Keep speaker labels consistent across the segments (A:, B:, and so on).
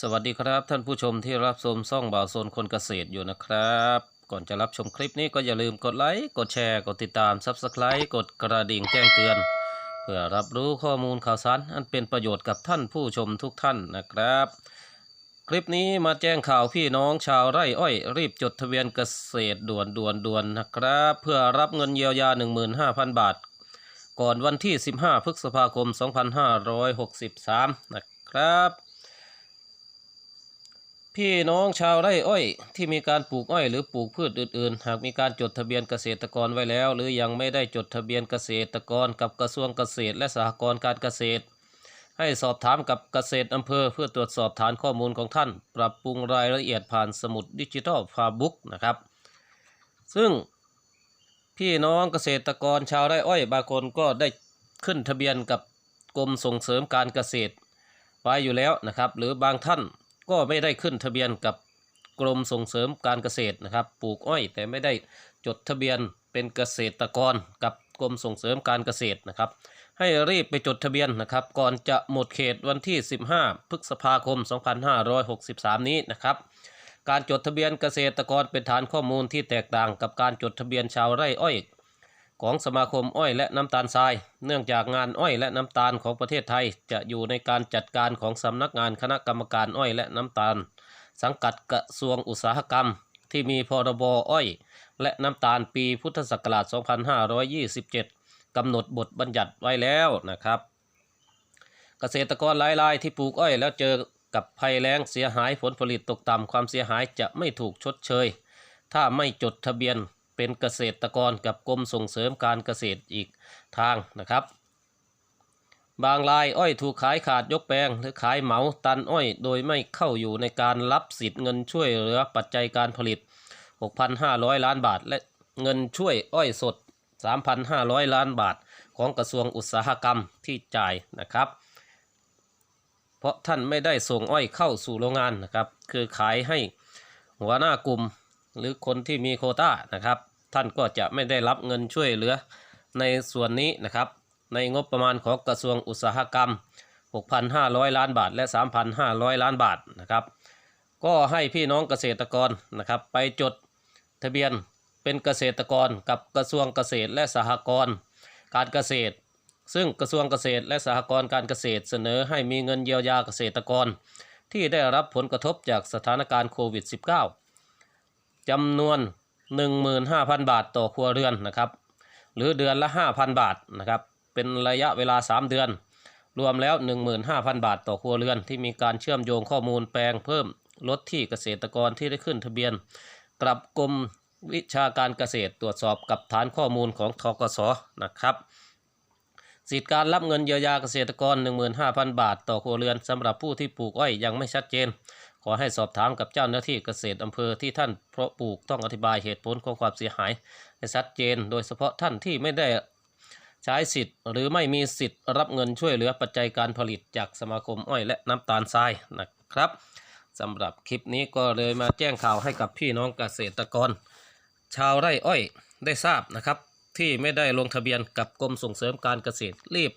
A: สวัสดีครับท่านผู้ชมที่รับชมซ่องบ่าวโซนคนเกษตรอยู่นะครับ ก่อนจะรับชมคลิปนี้ก็อย่าลืมกดไลค์กดแชร์กดติดตาม Subscribe กดกระดิ่งแจ้งเตือน เพื่อรับรู้ข้อมูลข่าวสารอันเป็นประโยชน์กับท่านผู้ชมทุกท่านนะครับ คลิปนี้มาแจ้งข่าวพี่น้องชาวไร่อ้อย รีบจดทะเบียนเกษตรด่วนด่วนด่วนนะครับ เพื่อรับเงินเยียวยา 15,000 บาท ก่อนวันที่ 15 พฤษภาคม 2563 นะครับ พี่น้องชาวไร่อ้อย ที่มีการปลูกอ้อยหรือปลูกพืชอื่นๆ หากมีการจดทะเบียนเกษตรกรไว้แล้ว หรือยังไม่ได้จดทะเบียนเกษตรกรกับกระทรวงเกษตร และสหกรณ์การเกษตร ให้สอบถามกับเกษตรอำเภอ เพื่อตรวจสอบฐานข้อมูลของท่าน ปรับปรุงรายละเอียดผ่านสมุดดิจิทัลฟาบุ๊กนะครับ ซึ่งพี่น้องเกษตรกรชาวไร่อ้อยบางคนก็ได้ขึ้นทะเบียนกับกรมส่งเสริมการเกษตรไว้อยู่แล้วนะครับ หรือบางท่าน ก็ไม่ได้ขึ้นทะเบียนกับกรมส่งเสริมการเกษตรนะครับ ปลูกอ้อยแต่ไม่ได้จดทะเบียนเป็นเกษตรกรกับกรมส่งเสริมการเกษตรนะครับ ให้รีบไปจดทะเบียนนะครับ ก่อนจะหมดเขตวันที่ 15 พฤษภาคม 2563 นี้นะครับ การจดทะเบียนเกษตรกรเป็นฐานข้อมูลที่แตกต่างกับการจดทะเบียนชาวไร่อ้อย ของสมาคมอ้อยและน้ำตาลทราย เนื่องจากงานอ้อยและน้ำตาลของประเทศไทย จะอยู่ในการจัดการของสำนักงานคณะกรรมการอ้อยและน้ำตาล สังกัดกระทรวงอุตสาหกรรม ที่มีพรบอ้อย และน้ำตาลปีพุทธศักราช 2527 กำหนดบทบัญญัติไว้แล้วนะครับ เกษตรกรรายๆ ที่ปลูกอ้อยแล้วเจอกับภัยแล้งเสียหายผลผลิตตกต่ำความเสียหายจะไม่ถูกชดเชย ถ้าไม่จดทะเบียน เป็นเกษตรกรกับกรมส่งเสริมการเกษตรอีกทางนะครับ บางรายอ้อยถูกขายขาดยกแปลง หรือขายเหมาตันอ้อย โดยไม่เข้าอยู่ในการรับสิทธิ์เงินช่วยเหลือปัจจัยการผลิต 6,500 ล้านบาท และเงินช่วยอ้อยสด 3,500 ล้านบาท ของกระทรวงอุตสาหกรรมที่จ่ายนะครับเพราะท่านไม่ได้ส่งอ้อยเข้าสู่โรงงานนะครับ คือขายให้หัวหน้ากลุ่ม หรือคนที่มีโคต้านะครับ ท่านก็จะไม่ได้รับเงินช่วยเหลือในส่วนนี้นะครับ ในงบประมาณของกระทรวงอุตสาหกรรม 6,500 ล้านบาท และ 3,500 ล้านบาทนะครับ ก็ให้พี่น้องเกษตรกรนะครับ ไปจดทะเบียนเป็นเกษตรกรกับกระทรวงเกษตรและสหกรณ์การเกษตร ซึ่งกระทรวงเกษตรและสหกรณ์การเกษตรเสนอให้มีเงินเยียวยาเกษตรกร ที่ได้รับผลกระทบจากสถานการณ์โควิด -19 จำนวน 15,000 บาทต่อครัวเรือนนะครับ หรือเดือนละ 5,000 บาทนะครับ เป็นระยะเวลา 3 เดือน รวมแล้ว 15,000 บาทต่อครัวเรือน ที่มีการเชื่อมโยงข้อมูลแปลงเพิ่มลดที่เกษตรกรที่ได้ขึ้นทะเบียน กลับกรมวิชาการเกษตรตรวจสอบกับฐานข้อมูลของทกสนะครับ สิทธิการรับเงินเยียวยาเกษตรกร 15,000 บาท ต่อครัวเรือนสำหรับผู้ที่ปลูกอ้อยยังไม่ชัดเจน อให้สอบถามกับเจ้าหน้าที่เกษตรอำเภอที่ท่านเพาะปลูกต้องอธิบายเหตุผลของความเสียหายให้ชัดเจน โดยเฉพาะท่านที่ไม่ได้ใช้สิทธิ์ หรือไม่มีสิทธิ์รับเงินช่วยเหลือปัจจัยการผลิตจากสมาคมอ้อยและน้ำตาลทรายนะครับสำหรับคลิปนี้ก็เลยมาแจ้งข่าวให้กับพี่น้องเกษตรกร ชาวไร่อ้อยได้ทราบนะครับ ที่ไม่ได้ลงทะเบียนกับกรมส่งเสริมการเกษตรรีบ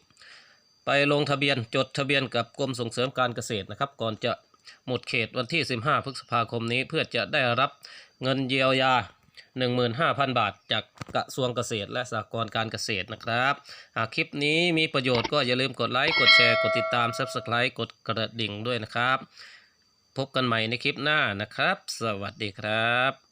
A: ไปลงทะเบียนจดทะเบียนกับกรมส่งเสริมการเกษตรนะครับ ก่อนจะ หมดเขตวันที่ 15 พฤษภาคมนี้เพื่อจะได้รับเงินเยียวยา 15,000 บาท จากกระทรวงเกษตร และสหกรณ์การเกษตรนะครับหากคลิปนี้มีประโยชน์ก็อย่าลืมกดไลค์ กดแชร์ กดติดตาม Subscribe กดกระดิ่งด้วยนะครับ พบกันใหม่ในคลิปหน้านะครับ สวัสดีครับ